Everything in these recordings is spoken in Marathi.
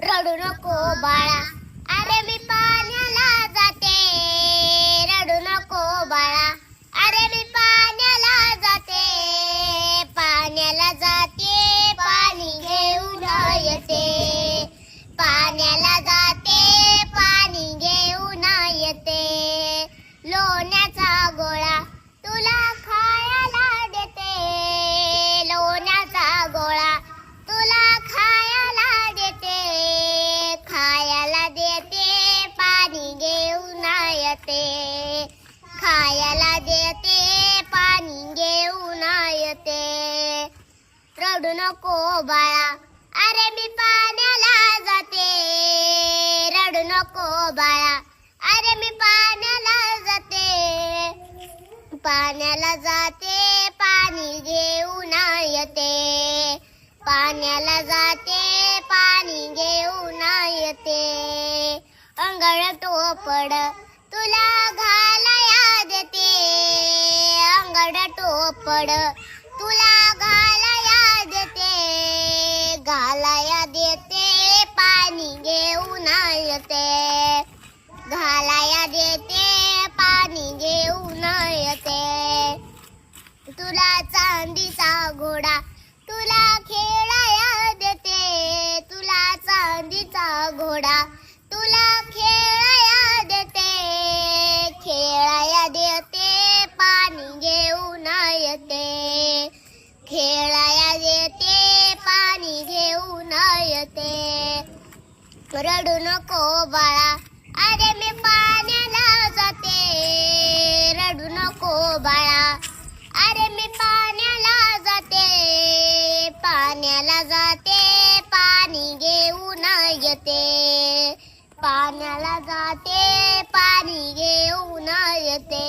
रडू नको बाळा. अरे मी पाण्या येते खायला देते पाणी घेऊन येते. रडू नको बाळा अरे मी पाण्याला जाते. रडू नको बाळा अरे मी पाण्याला जाते. पाण्याला जाते पाणी घेऊन येते. पाण्याला जाते पाणी घेऊन येते. अंगळ टोपड तुला घालाया देते अंगड टोपड. तुला घालाया देते घालाया देते पाणी घेऊन येते घालाया देते पाणी घेऊन येते तुला चांदीचा घोडा. तुला खेळाया देते तुला चांदीचा घोडा. खेळाया येते पाणी घेऊन येते. रडू नको बाळा अरे मी पाण्याला जाते. रडू नको बाळा अरे मी पाण्याला जाते. पाण्याला जाते पाणी घेऊन येते. पाण्याला जाते पाणी घेऊन येते.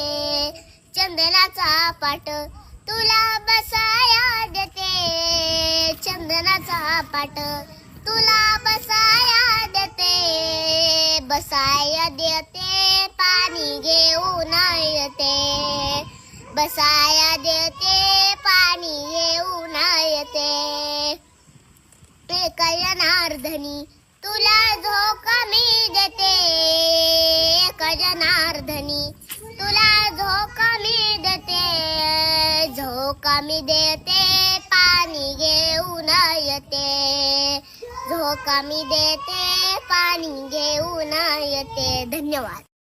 चंदनाचा पाट तुला बसाय चंदनाचा पाट तुला बसाया देते. बसाया देते पाणी घेऊन येते. बसाया देते पाणी घेऊन येते. एक जनार्दनी तुला झोका मी देते. एक जनार्दनी तुला झोका मी देते. झोका मी देते. पाणी घेऊन येते. झोका मी देते पाणी घेऊन येते. धन्यवाद.